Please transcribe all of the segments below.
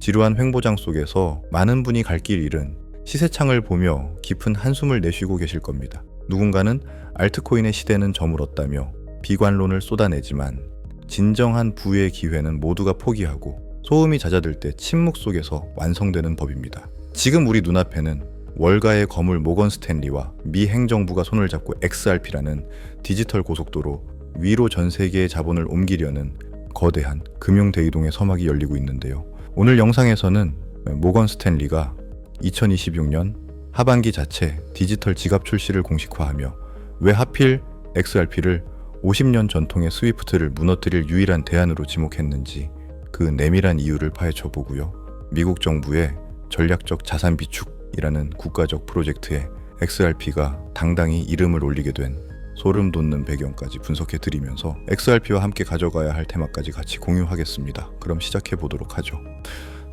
지루한 횡보장 속에서 많은 분이 갈 길 잃은 시세창을 보며 깊은 한숨을 내쉬고 계실 겁니다. 누군가는 알트코인의 시대는 저물었다며 비관론을 쏟아내지만 진정한 부의 기회는 모두가 포기하고 소음이 잦아들 때 침묵 속에서 완성되는 법입니다. 지금 우리 눈앞에는 월가의 거물 모건 스탠리와 미 행정부가 손을 잡고 XRP라는 디지털 고속도로 위로 전 세계의 자본을 옮기려는 거대한 금융 대이동의 서막이 열리고 있는데요. 오늘 영상에서는 모건 스탠리가 2026년 하반기 자체 디지털 지갑 출시를 공식화하며 왜 하필 XRP를 50년 전통의 스위프트를 무너뜨릴 유일한 대안으로 지목했는지 그 내밀한 이유를 파헤쳐 보고요. 미국 정부의 전략적 자산 비축이라는 국가적 프로젝트에 XRP가 당당히 이름을 올리게 된 소름 돋는 배경까지 분석해 드리면서 XRP와 함께 가져가야 할 테마까지 같이 공유하겠습니다. 그럼 시작해 보도록 하죠.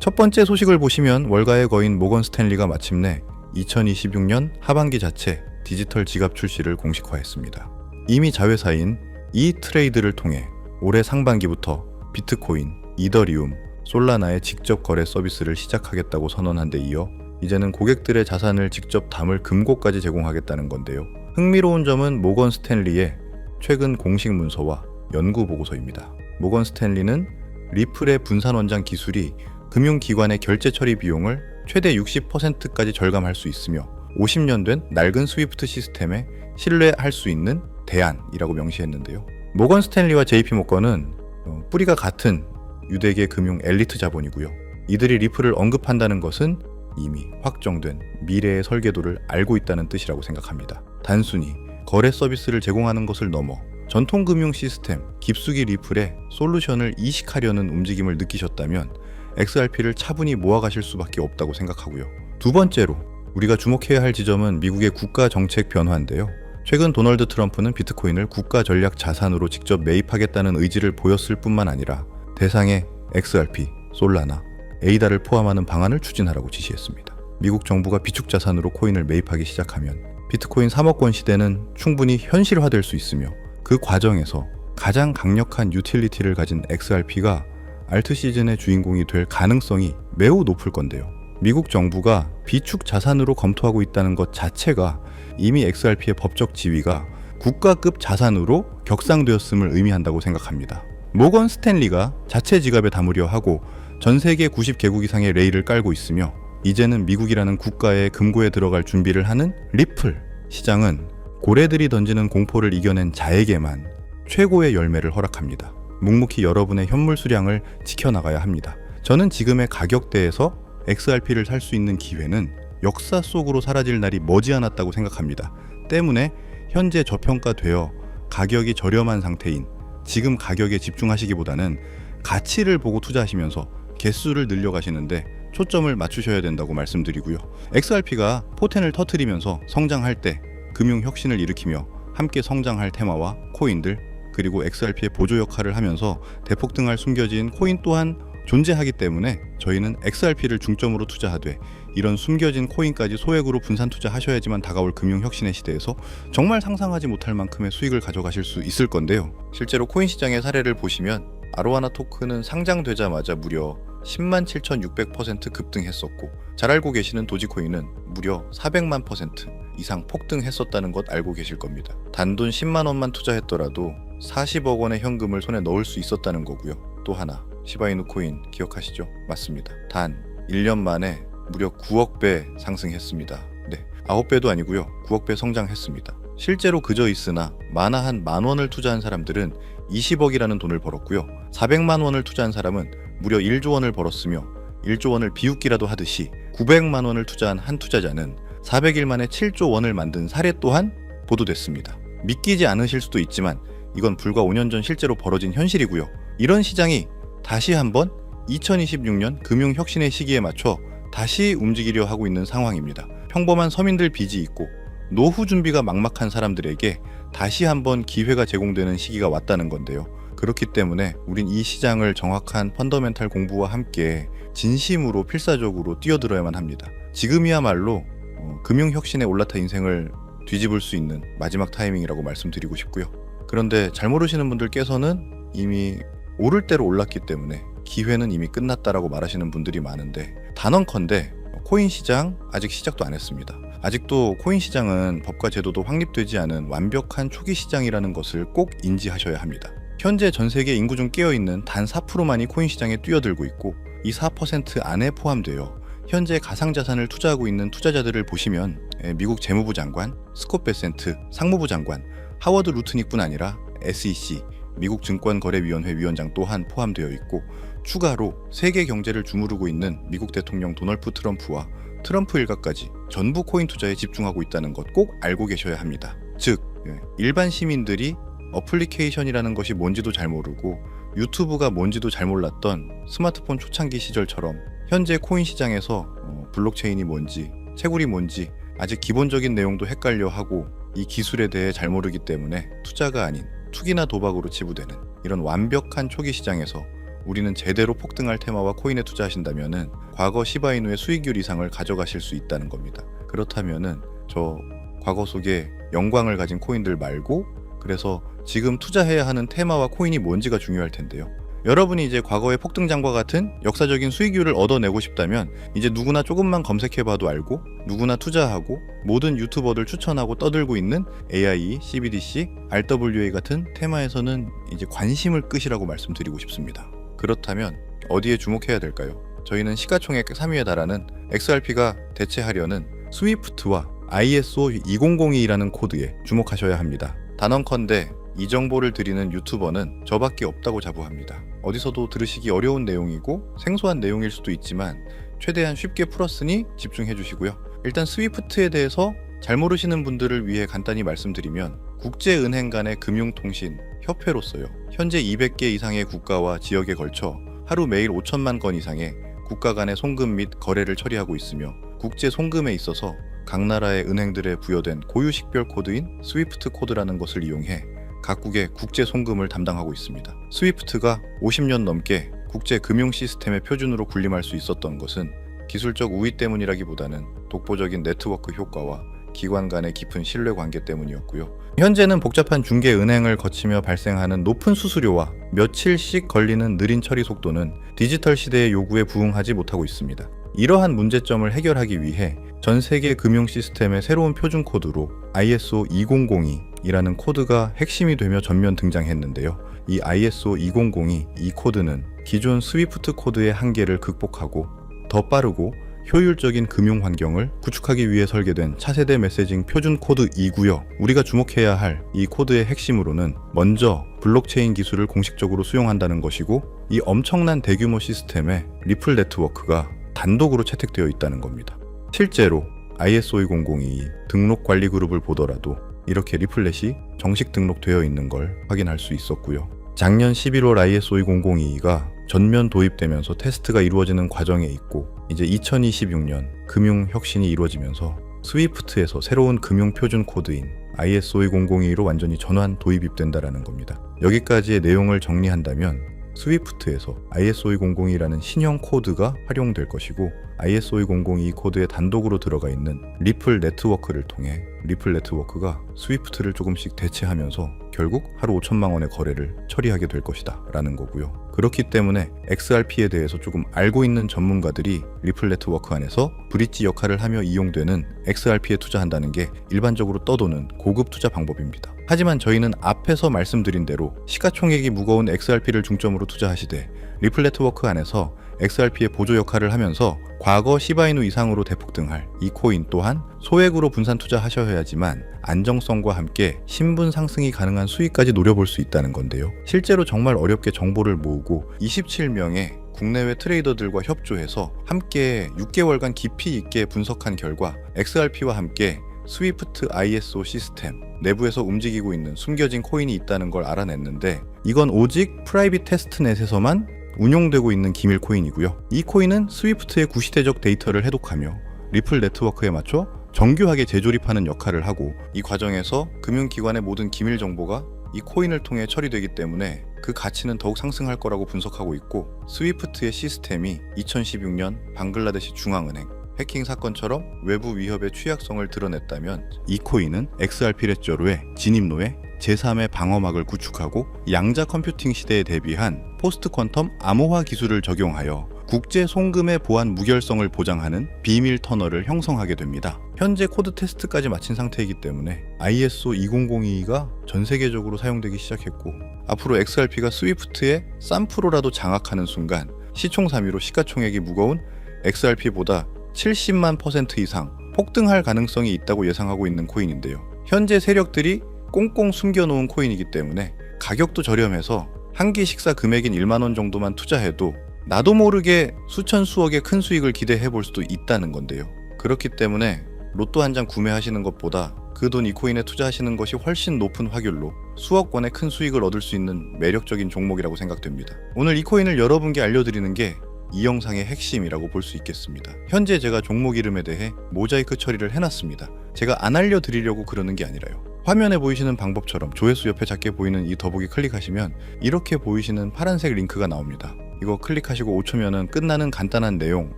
첫 번째 소식을 보시면 월가의 거인 모건 스탠리가 마침내 2026년 하반기 자체 디지털 지갑 출시를 공식화했습니다. 이미 자회사인 이 트레이드를 통해 올해 상반기부터 비트코인, 이더리움, 솔라나의 직접 거래 서비스를 시작하겠다고 선언한 데 이어 이제는 고객들의 자산을 직접 담을 금고까지 제공하겠다는 건데요. 흥미로운 점은 모건 스탠리의 최근 공식 문서와 연구 보고서입니다. 모건 스탠리는 리플의 분산 원장 기술이 금융기관의 결제 처리 비용을 최대 60%까지 절감할 수 있으며 50년 된 낡은 스위프트 시스템에 신뢰할 수 있는 대안이라고 명시했는데요. 모건 스탠리와 JP 모건은 어, 뿌리가 같은 유대계 금융 엘리트 자본이고요. 이들이 리플을 언급한다는 것은 이미 확정된 미래의 설계도를 알고 있다는 뜻이라고 생각합니다. 단순히 거래 서비스를 제공하는 것을 넘어 전통 금융 시스템 깊숙이 리플에 솔루션을 이식하려는 움직임을 느끼셨다면 XRP를 차분히 모아가실 수밖에 없다고 생각하고요. 두 번째로 우리가 주목해야 할 지점은 미국의 국가 정책 변화인데요. 최근 도널드 트럼프는 비트코인을 국가 전략 자산으로 직접 매입하겠다는 의지를 보였을 뿐만 아니라 대상에 XRP, 솔라나, 에이다를 포함하는 방안을 추진하라고 지시했습니다. 미국 정부가 비축 자산으로 코인을 매입하기 시작하면 비트코인 3억권 시대는 충분히 현실화될 수 있으며 그 과정에서 가장 강력한 유틸리티를 가진 XRP가 알트 시즌의 주인공이 될 가능성이 매우 높을 건데요. 미국 정부가 비축 자산으로 검토하고 있다는 것 자체가 이미 XRP의 법적 지위가 국가급 자산으로 격상되었음을 의미한다고 생각합니다. 모건 스탠리가 자체 지갑에 담으려 하고 전 세계 90개국 이상의 레일을 깔고 있으며 이제는 미국이라는 국가의 금고에 들어갈 준비를 하는 리플 시장은 고래들이 던지는 공포를 이겨낸 자에게만 최고의 열매를 허락합니다. 묵묵히 여러분의 현물 수량을 지켜나가야 합니다. 저는 지금의 가격대에서 XRP를 살 수 있는 기회는 역사 속으로 사라질 날이 머지않았다고 생각합니다. 때문에 현재 저평가되어 가격이 저렴한 상태인 지금 가격에 집중하시기보다는 가치를 보고 투자하시면서 개수를 늘려가시는데 초점을 맞추셔야 된다고 말씀드리고요. XRP가 포텐을 터트리면서 성장할 때 금융 혁신을 일으키며 함께 성장할 테마와 코인들 그리고 XRP의 보조 역할을 하면서 대폭등할 숨겨진 코인 또한 존재하기 때문에 저희는 XRP를 중점으로 투자하되 이런 숨겨진 코인까지 소액으로 분산 투자하셔야지만 다가올 금융 혁신의 시대에서 정말 상상하지 못할 만큼의 수익을 가져가실 수 있을 건데요. 실제로 코인 시장의 사례를 보시면 아로하나 토큰은 상장되자마자 무려 10만 7,600% 급등했었고 잘 알고 계시는 도지코인은 무려 400만 퍼센트 이상 폭등했었다는 것 알고 계실 겁니다. 단돈 10만 원만 투자했더라도 40억 원의 현금을 손에 넣을 수 있었다는 거고요. 또 하나 시바이누 코인 기억하시죠? 맞습니다. 단 1년 만에 무려 9억 배 상승했습니다. 네, 9배도 아니고요. 9억 배 성장했습니다. 실제로 그저 있으나 만화 한 만 원을 투자한 사람들은 20억이라는 돈을 벌었고요. 400만 원을 투자한 사람은 무려 1조 원을 벌었으며 1조 원을 비웃기라도 하듯이 900만 원을 투자한 한 투자자는 400일 만에 7조 원을 만든 사례 또한 보도됐습니다. 믿기지 않으실 수도 있지만 이건 불과 5년 전 실제로 벌어진 현실이고요. 이런 시장이 다시 한번 2026년 금융 혁신의 시기에 맞춰 다시 움직이려 하고 있는 상황입니다. 평범한 서민들 빚이 있고 노후 준비가 막막한 사람들에게 다시 한번 기회가 제공되는 시기가 왔다는 건데요. 그렇기 때문에 우린 이 시장을 정확한 펀더멘탈 공부와 함께 진심으로 필사적으로 뛰어들어야만 합니다. 지금이야말로 어, 금융 혁신에 올라타 인생을 뒤집을 수 있는 마지막 타이밍이라고 말씀드리고 싶고요. 그런데 잘 모르시는 분들께서는 이미 오를 대로 올랐기 때문에 기회는 이미 끝났다라고 말하시는 분들이 많은데 단언컨대 코인 시장 아직 시작도 안 했습니다. 아직도 코인 시장은 법과 제도도 확립되지 않은 완벽한 초기 시장이라는 것을 꼭 인지하셔야 합니다. 현재 전 세계 인구 중 깨어 있는 단 4%만이 코인 시장에 뛰어들고 있고 이 4% 안에 포함되어 현재 가상자산을 투자하고 있는 투자자들을 보시면 예, 미국 재무부 장관, 스콧 베센트 상무부 장관, 하워드 루트닉뿐 아니라 SEC 미국 증권거래위원회 위원장 또한 포함되어 있고 추가로 세계 경제를 주무르고 있는 미국 대통령 도널프 트럼프와 트럼프 일가까지 전부 코인 투자에 집중하고 있다는 것 꼭 알고 계셔야 합니다. 즉 예, 일반 시민들이 어플리케이션이라는 것이 뭔지도 잘 모르고 유튜브가 뭔지도 잘 몰랐던 스마트폰 초창기 시절처럼 현재 코인 시장에서 어, 블록체인이 뭔지 채굴이 뭔지 아직 기본적인 내용도 헷갈려 하고 이 기술에 대해 잘 모르기 때문에 투자가 아닌 투기나 도박으로 치부되는 이런 완벽한 초기 시장에서 우리는 제대로 폭등할 테마와 코인에 투자하신다면은 과거 시바이누의 수익률 이상을 가져가실 수 있다는 겁니다. 그렇다면은 저 과거 속에 영광을 가진 코인들 말고 그래서 지금 투자해야 하는 테마와 코인이 뭔지가 중요할 텐데요. 여러분이 이제 과거의 폭등장과 같은 역사적인 수익률을 얻어내고 싶다면 이제 누구나 조금만 검색해봐도 알고 누구나 투자하고 모든 유튜버들 추천하고 떠들고 있는 AIE, CBDC, RWA 같은 테마에서는 이제 관심을 끄시라고 말씀드리고 싶습니다. 그렇다면 어디에 주목해야 될까요? 저희는 시가총액 3위에 달하는 XRP가 대체하려는 스위프트와 ISO 2002라는 코드에 주목하셔야 합니다. 단언컨대 이 정보를 드리는 유튜버는 저밖에 없다고 자부합니다. 어디서도 들으시기 어려운 내용이고 생소한 내용일 수도 있지만 최대한 쉽게 풀었으니 집중해 주시고요. 일단 스위프트에 대해서 잘 모르시는 분들을 위해 간단히 말씀드리면 국제은행 간의 금융통신 협회로서요. 현재 200개 이상의 국가와 지역에 걸쳐 하루 매일 5천만 건 이상의 국가 간의 송금 및 거래를 처리하고 있으며 국제 송금에 있어서 각 나라의 은행들에 부여된 고유 식별 코드인 스위프트 코드라는 것을 이용해 각국의 국제 송금을 담당하고 있습니다. 스위프트가 50년 넘게 국제 금융 시스템의 표준으로 군림할 수 있었던 것은 기술적 우위 때문이라기보다는 독보적인 네트워크 효과와 기관 간의 깊은 신뢰 관계 때문이었고요. 현재는 복잡한 중개 은행을 거치며 발생하는 높은 수수료와 며칠씩 걸리는 느린 처리 속도는 디지털 시대의 요구에 부응하지 못하고 있습니다. 이러한 문제점을 해결하기 위해 전 세계 금융 시스템의 새로운 표준 코드로 ISO 2002이라는 코드가 핵심이 되며 전면 등장했는데요. 이 ISO 2002 이 코드는 기존 스위프트 코드의 한계를 극복하고 더 빠르고 효율적인 금융 환경을 구축하기 위해 설계된 차세대 메시징 표준 코드이고요. 우리가 주목해야 할 이 코드의 핵심으로는 먼저 블록체인 기술을 공식적으로 수용한다는 것이고 이 엄청난 대규모 시스템에 리플 네트워크가 단독으로 채택되어 있다는 겁니다. 실제로 ISO 2002 등록 관리 그룹을 보더라도 이렇게 리플렛이 정식 등록되어 있는 걸 확인할 수 있었고요. 작년 11월 ISO 2002가 전면 도입되면서 테스트가 이루어지는 과정에 있고 이제 2026년 금융 혁신이 이루어지면서 스위프트에서 새로운 금융 표준 코드인 ISO 2002로 완전히 전환 도입이 된다라는 겁니다. 여기까지의 내용을 정리한다면 스위프트에서 ISO 2002라는 신형 코드가 활용될 것이고 ISO 2002 코드에 단독으로 들어가 있는 리플 네트워크를 통해 리플 네트워크가 스위프트를 조금씩 대체하면서 결국 하루 5천만 원의 거래를 처리하게 될 것이다 라는 거고요. 그렇기 때문에 XRP에 대해서 조금 알고 있는 전문가들이 리플 네트워크 안에서 브릿지 역할을 하며 이용되는 XRP에 투자한다는 게 일반적으로 떠도는 고급 투자 방법입니다. 하지만 저희는 앞에서 말씀드린 대로 시가총액이 무거운 XRP를 중점으로 투자하시되 리플 네트워크 안에서 XRP의 보조 역할을 하면서 과거 시바이누 이상으로 대폭등할 이 코인 또한 소액으로 분산 투자하셔야지만 안정성과 함께 신분 상승이 가능한 수익까지 노려볼 수 있다는 건데요. 실제로 정말 어렵게 정보를 모으고 27명의 국내외 트레이더들과 협조해서 함께 6개월간 깊이 있게 분석한 결과 XRP와 함께 스위프트 ISO 시스템 내부에서 움직이고 있는 숨겨진 코인이 있다는 걸 알아냈는데 이건 오직 프라이빗 테스트넷에서만 운용되고 있는 기밀 코인이고요. 이 코인은 스위프트의 구시대적 데이터를 해독하며 리플 네트워크에 맞춰 정교하게 재조립하는 역할을 하고 이 과정에서 금융기관의 모든 기밀 정보가 이 코인을 통해 처리되기 때문에 그 가치는 더욱 상승할 거라고 분석하고 있고 스위프트의 시스템이 2016년 방글라데시 중앙은행 해킹 사건처럼 외부 위협의 취약성을 드러냈다면 이 코인은 XRP 레저로의 진입로에 제3의 방어막을 구축하고 양자 컴퓨팅 시대에 대비한 포스트 퀀텀 암호화 기술을 적용하여 국제 송금의 보안 무결성을 보장하는 비밀 터널을 형성하게 됩니다. 현재 코드 테스트까지 마친 상태이기 때문에 ISO 20022가 전 세계적으로 사용되기 시작했고 앞으로 XRP가 스위프트의 쌈프로라도 장악하는 순간 시총삼위로 시가총액이 무거운 XRP보다 70만 퍼센트 이상 폭등할 가능성이 있다고 예상하고 있는 코인인데요. 현재 세력들이 꽁꽁 숨겨놓은 코인이기 때문에 가격도 저렴해서 한 끼 식사 금액인 1만 원 정도만 투자해도 나도 모르게 수천 수억의 큰 수익을 기대해 볼 수도 있다는 건데요. 그렇기 때문에 로또 한 장 구매하시는 것보다 그 돈 이 코인에 투자하시는 것이 훨씬 높은 확률로 수억 원의 큰 수익을 얻을 수 있는 매력적인 종목이라고 생각됩니다. 오늘 이 코인을 여러분께 알려드리는 게 이 영상의 핵심이라고 볼 수 있겠습니다. 현재 제가 종목 이름에 대해 모자이크 처리를 해놨습니다. 제가 안 알려드리려고 그러는 게 아니라요. 화면에 보이시는 방법처럼 조회수 옆에 작게 보이는 이 더보기 클릭하시면 이렇게 보이시는 파란색 링크가 나옵니다. 이거 클릭하시고 5초면은 끝나는 간단한 내용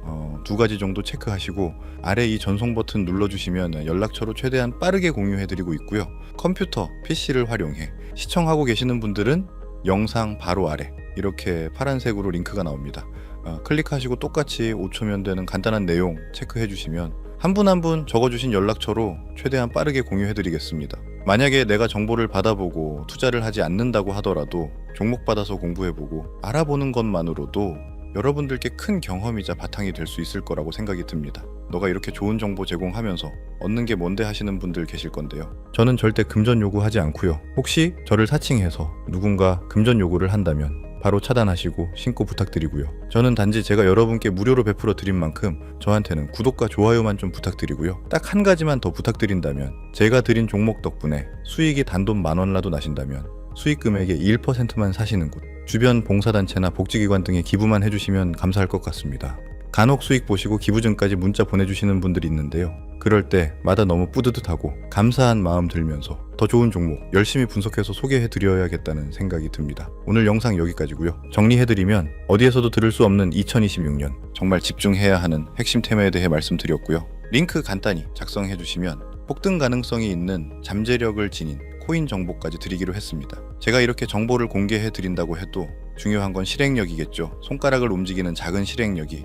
어, 두 가지 정도 체크하시고 아래 이 전송 버튼 눌러주시면 연락처로 최대한 빠르게 공유해드리고 있고요. 컴퓨터, PC를 활용해 시청하고 계시는 분들은 영상 바로 아래 이렇게 파란색으로 링크가 나옵니다. 어, 클릭하시고 똑같이 5초면 되는 간단한 내용 체크해 주시면 한 분 한 분 적어주신 연락처로 최대한 빠르게 공유해 드리겠습니다. 만약에 내가 정보를 받아보고 투자를 하지 않는다고 하더라도 종목 받아서 공부해보고 알아보는 것만으로도 여러분들께 큰 경험이자 바탕이 될 수 있을 거라고 생각이 듭니다. 너가 이렇게 좋은 정보 제공하면서 얻는 게 뭔데 하시는 분들 계실 건데요. 저는 절대 금전 요구하지 않고요. 혹시 저를 사칭해서 누군가 금전 요구를 한다면 바로 차단하시고 신고 부탁드리고요. 저는 단지 제가 여러분께 무료로 베풀어 드린 만큼 저한테는 구독과 좋아요만 좀 부탁드리고요. 딱 한 가지만 더 부탁드린다면 제가 드린 종목 덕분에 수익이 단돈 만 원라도 나신다면 수익 금액의 1%만 사시는 곳 주변 봉사단체나 복지기관 등에 기부만 해주시면 감사할 것 같습니다. 간혹 수익 보시고 기부증까지 문자 보내주시는 분들이 있는데요. 그럴 때마다 너무 뿌듯하고 감사한 마음 들면서 더 좋은 종목 열심히 분석해서 소개해 드려야겠다는 생각이 듭니다. 오늘 영상 여기까지고요. 정리해 드리면 어디에서도 들을 수 없는 2026년 정말 집중해야 하는 핵심 테마에 대해 말씀드렸고요. 링크 간단히 작성해 주시면 폭등 가능성이 있는 잠재력을 지닌 코인 정보까지 드리기로 했습니다. 제가 이렇게 정보를 공개해 드린다고 해도 중요한 건 실행력이겠죠. 손가락을 움직이는 작은 실행력이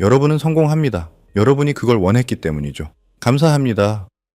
여러분은 성공합니다. 여러분이 그걸 원했기 때문이죠. 감사합니다.